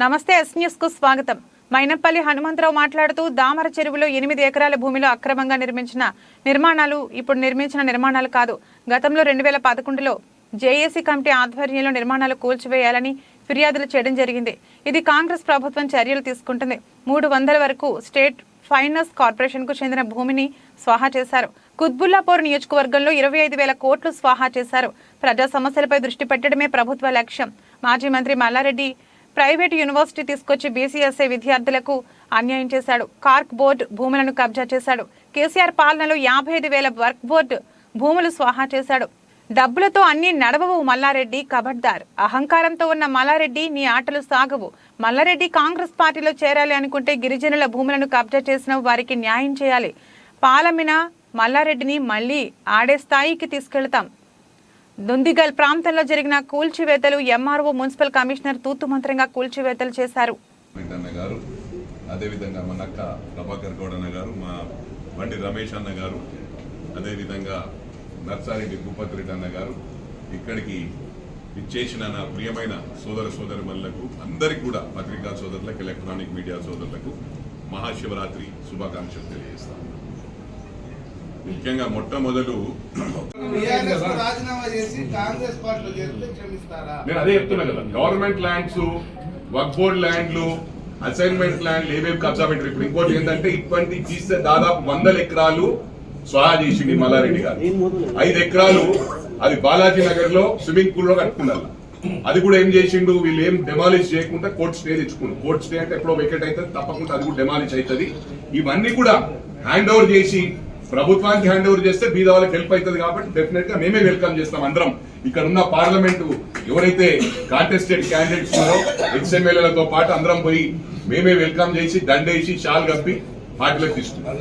నమస్తే ఎస్ న్యూస్కు స్వాగతం. మైనపల్లి హనుమంతరావు మాట్లాడుతూ దామర చెరువులో ఎనిమిది ఎకరాల భూమిలో అక్రమంగా నిర్మించిన నిర్మాణాలు ఇప్పుడు నిర్మించిన నిర్మాణాలు కాదు. గతంలో రెండు వేల పదకొండులో జేఏసీ కమిటీ ఆధ్వర్యంలో నిర్మాణాలు కూల్చివేయాలని ఫిర్యాదులు చేయడం జరిగింది. ఇది కాంగ్రెస్ ప్రభుత్వం చర్యలు తీసుకుంటుంది. మూడు వందల వరకు స్టేట్ ఫైనాన్స్ కార్పొరేషన్కు చెందిన భూమిని స్వాహా చేశారు. కుత్బుల్లాపూర్ నియోజకవర్గంలో ఇరవై ఐదు వేల కోట్లు స్వాహా చేశారు. ప్రజా సమస్యలపై దృష్టి పెట్టడమే ప్రభుత్వ లక్ష్యం. మాజీ మంత్రి మల్లారెడ్డి ప్రైవేటు యూనివర్సిటీ తీసుకొచ్చి బీసీఎస్ఏ విద్యార్థులకు అన్యాయం చేశాడు. కార్క్ బోర్డు భూములను కబ్జా చేశాడు. కేసీఆర్ పాలనలో యాభై ఐదు వేల వర్క్ బోర్డు భూములు స్వాహా చేశాడు. డబ్బులతో అన్ని నడవవు మల్లారెడ్డి కబడ్దార్. అహంకారంతో ఉన్న మల్లారెడ్డి నీ ఆటలు సాగవు. మల్లారెడ్డి కాంగ్రెస్ పార్టీలో చేరాలి అనుకుంటే గిరిజనుల భూములను కబ్జా చేసిన వారికి న్యాయం చేయాలి. పాలమిన మల్లారెడ్డిని మళ్ళీ ఆడే స్థాయికి తీసుకెళ్తాం. దుందిగల్ ప్రాంతంలో జరిగిన కూల్చివేతలు ఎంఆర్ఓ మున్సిపల్ కమిషనర్ తూతు మంత్రంగా కూల్చివేతలు చేశారు. గారు అదేవిధంగా మన అక్క ప్రభాకర్ గౌడ్ అన్న గారు మా బండి రమేష్ అన్న గారు అదేవిధంగా నర్సారెడ్డి భూపతి రెడ్డి అన్న గారు ఇక్కడికి ఇచ్చేసిన నా ప్రియమైన సోదర సోదరి మనులకు అందరికీ కూడా పత్రికా సోదరులకు ఎలక్ట్రానిక్ మీడియా సోదరులకు మహాశివరాత్రి శుభాకాంక్షలు తెలియజేస్తాను ముఖ్యంగా మొట్టమొదలు టీఆర్ఎస్కు రాజీనామా చేసి కాంగ్రెస్ పార్టీలో నేను అదే చెప్తున్నా కదా గవర్నమెంట్ ల్యాండ్స్ వర్క్ బోర్డ్ ల్యాండ్లు అసైన్మెంట్ ల్యాండ్లు ఏవేవి కబ్జా పెట్టారు? ఇప్పుడు ఇంకోటి ఏంటంటే ఇటువంటి తీస్తే దాదాపు వందల ఎకరాలు స్వాహా చేసింది మల్లారెడ్డి గారు. ఐదు ఎకరాలు అది బాలాజీ నగర్లో స్విమ్మింగ్ పూల్లో కట్టుకున్నారు. అది కూడా ఏం చేసిండు? వీళ్ళు ఏం డెమాలిష్ చేయకుండా కోర్ట్ స్టే తెచ్చుకుండు కోర్ట్ స్టే అంటే ఎప్పుడో వెకెట్ అవుతుంది తప్పకుండా అది కూడా డెమాలిష్ అవుతుంది. ఇవన్నీ కూడా హ్యాండ్ ఓవర్ చేసి ప్రభుత్వానికి హ్యాండ్ ఓవర్ చేస్తే బీద వాళ్ళకి హెల్ప్ అవుతుంది కాబట్టి డెఫినెట్గా మేమే వెల్కమ్ చేస్తాం అందరం. ఇక్కడ ఉన్న పార్లమెంట్ ఎవరైతే కాంటెస్టెడ్ క్యాండిడేట్స్ ఉన్నారో ఎక్స్ఎమ్మెల్యేలతో పాటు అందరం పోయి మేమే వెల్కమ్ చేసి దండేసి షాల్ కప్పి పార్టీలోకి తీసుకుంటాం.